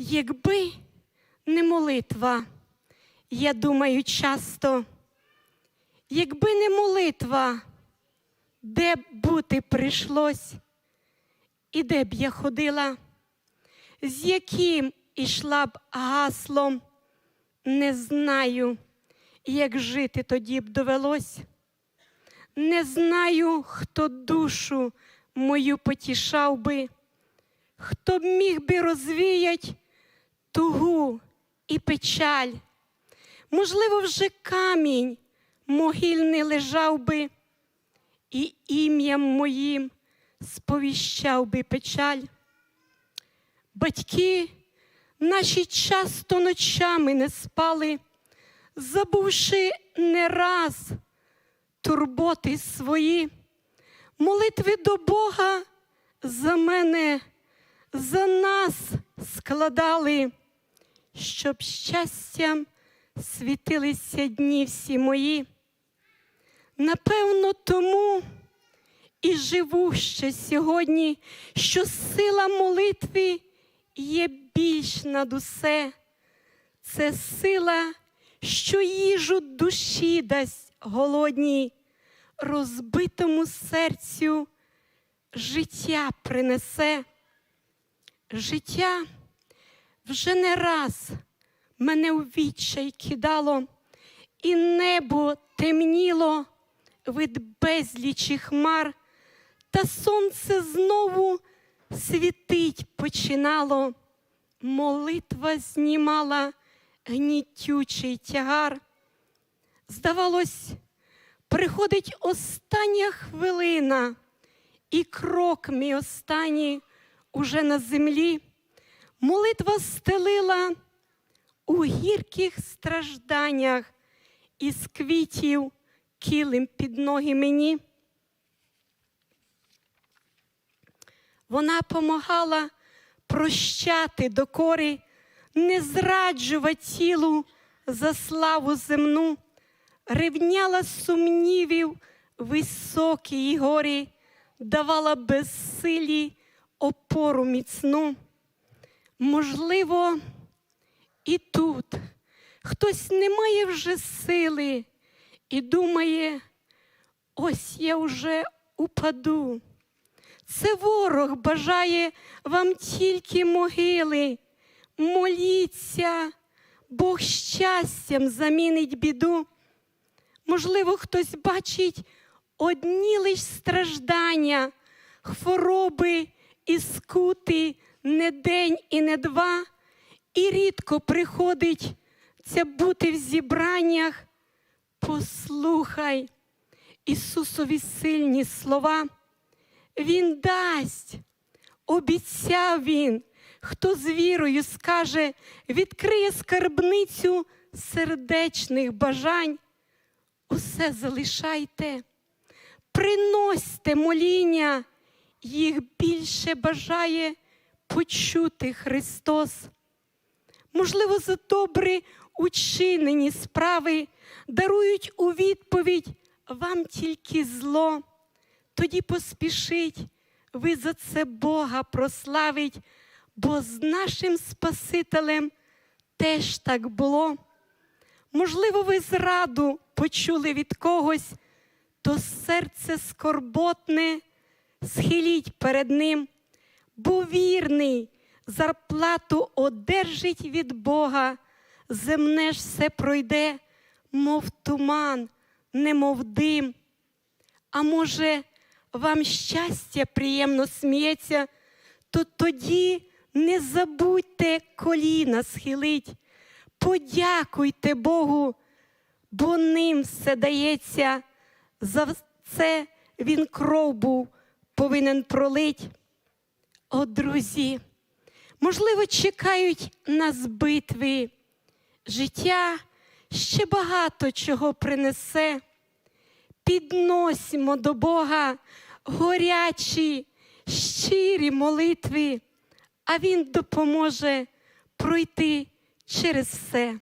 Якби не молитва, я думаю часто, якби не молитва, де б бути прийшлось, і де б я ходила, з яким ішла б гаслом, не знаю, як жити тоді б довелось. Не знаю, хто душу мою потішав би, хто б міг би розвіять тугу і печаль. Можливо, вже камінь могильний лежав би, і ім'ям моїм сповіщав би печаль. Батьки наші часто ночами не спали, забувши не раз турботи свої, молитви до Бога за мене, за нас складали, щоб щастям світилися дні всі мої. Напевно, тому і живу ще сьогодні, що сила молитви є більш над усе. Це сила, що їжу душі дасть голодній, розбитому серцю життя принесе. Життя вже не раз мене у відчай кидало, і небо темніло від безлічі хмар, та сонце знову світить починало. Молитва знімала гнітючий тягар. Здавалось, приходить остання хвилина, і крок мій останній уже на землі. Молитва стелила у гірких стражданнях із квітів килим під ноги мені. Вона помагала прощати докори, не зраджувати тілу за славу земну, ревняла сумнівів високі й горі, давала безсилі опору міцну. Можливо, і тут хтось не має вже сили і думає, ось я вже упаду. Це ворог бажає вам тільки могили. Моліться, Бог щастям замінить біду. Можливо, хтось бачить одні лиш страждання, хвороби і скути не день і не два, і рідко приходить це бути в зібраннях. Послухай Ісусові сильні слова. Він дасть, обіцяв він, хто з вірою скаже, відкриє скарбницю сердечних бажань. Усе залишайте, приносьте моління, їх більше бажає почути Христос. Можливо, за добре учинені справи дарують у відповідь вам тільки зло тоді поспішить, ви за це Бога прославить, бо з нашим Спасителем теж так було. Можливо, ви зраду почули від когось, то серце скорботне схиліть перед ним, бо вірний зарплату одержить від Бога, земне ж все пройде, мов туман, немов дим. А може, вам щастя приємно сміється, то тоді не забудьте коліна схилить, подякуйте Богу, бо ним все дається. За це він кров був повинен пролить. О, друзі, можливо, чекають нас битви. Життя ще багато чого принесе підносимо до Бога горячі, щирі молитви, а Він допоможе пройти через все.